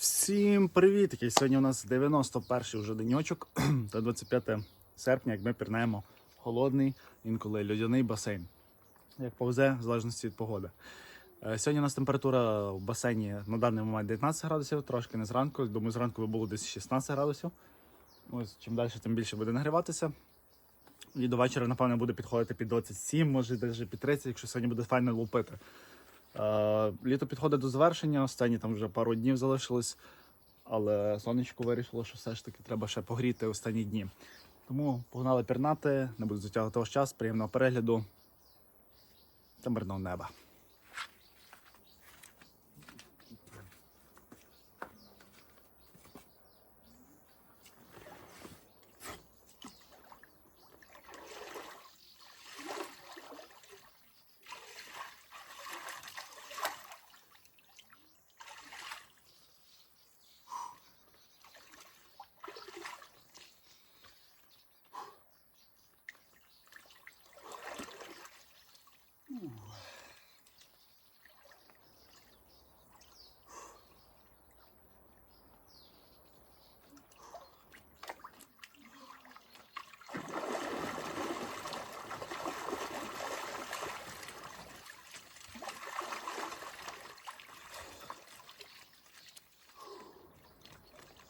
Всім привіт! Сьогодні у нас 91-й вже деньочок та 25 серпня, як ми пірнаємо холодний, інколи льодяний басейн. Як повзе, в залежності від погоди. Е, Сьогодні у нас температура в басейні на даний момент 19 градусів, трошки не зранку. Думаю, зранку було десь 16 градусів. Ось чим далі, тим більше буде нагріватися. І до вечора, напевно, буде підходити під 27, може навіть під 30, якщо сьогодні буде файно лупити. Е, Літо підходить до завершення, останні там вже пару днів залишилось, але сонечко вирішило, що все ж таки треба ще погріти останні дні. Тому погнали пірнати, не буду затягувати ваш час, приємного перегляду та мирного неба.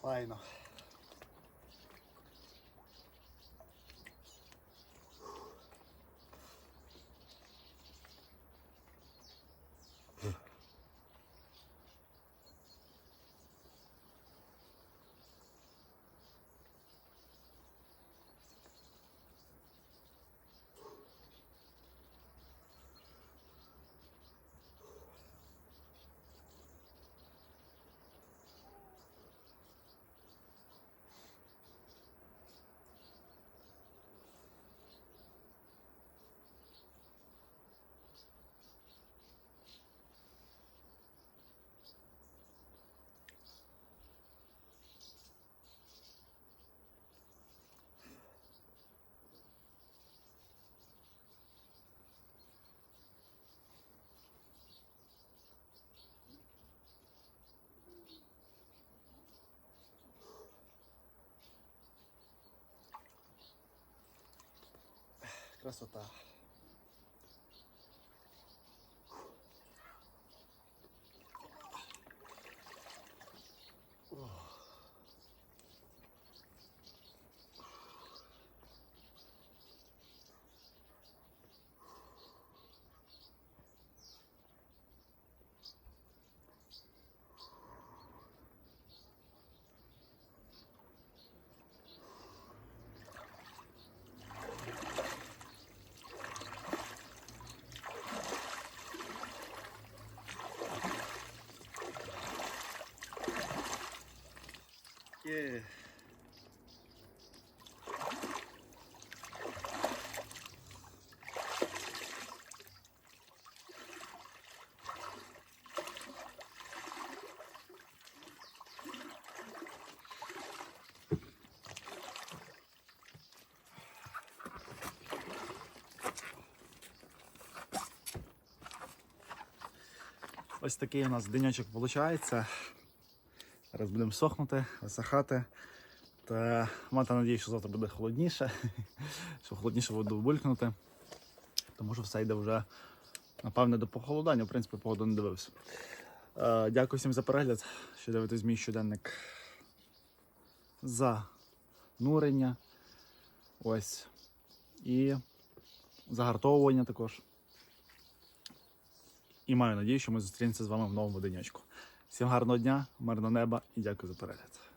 Файно. Красота. Є. Ось такий у нас денечок виходить. Зараз будемо сохнути, висихати. Та мати надію, що завтра буде холодніше, що холодніше буду булькнути. Тому що все йде вже, напевне, до похолодання. В принципі, погоду не дивився. Е, дякую всім за перегляд, що дивитесь мій щоденник занурення. Ось. І загартовування також. І маю надію, що ми зустрінемося з вами в новому денечку. Всім гарного дня, мирного неба і дякую за перегляд.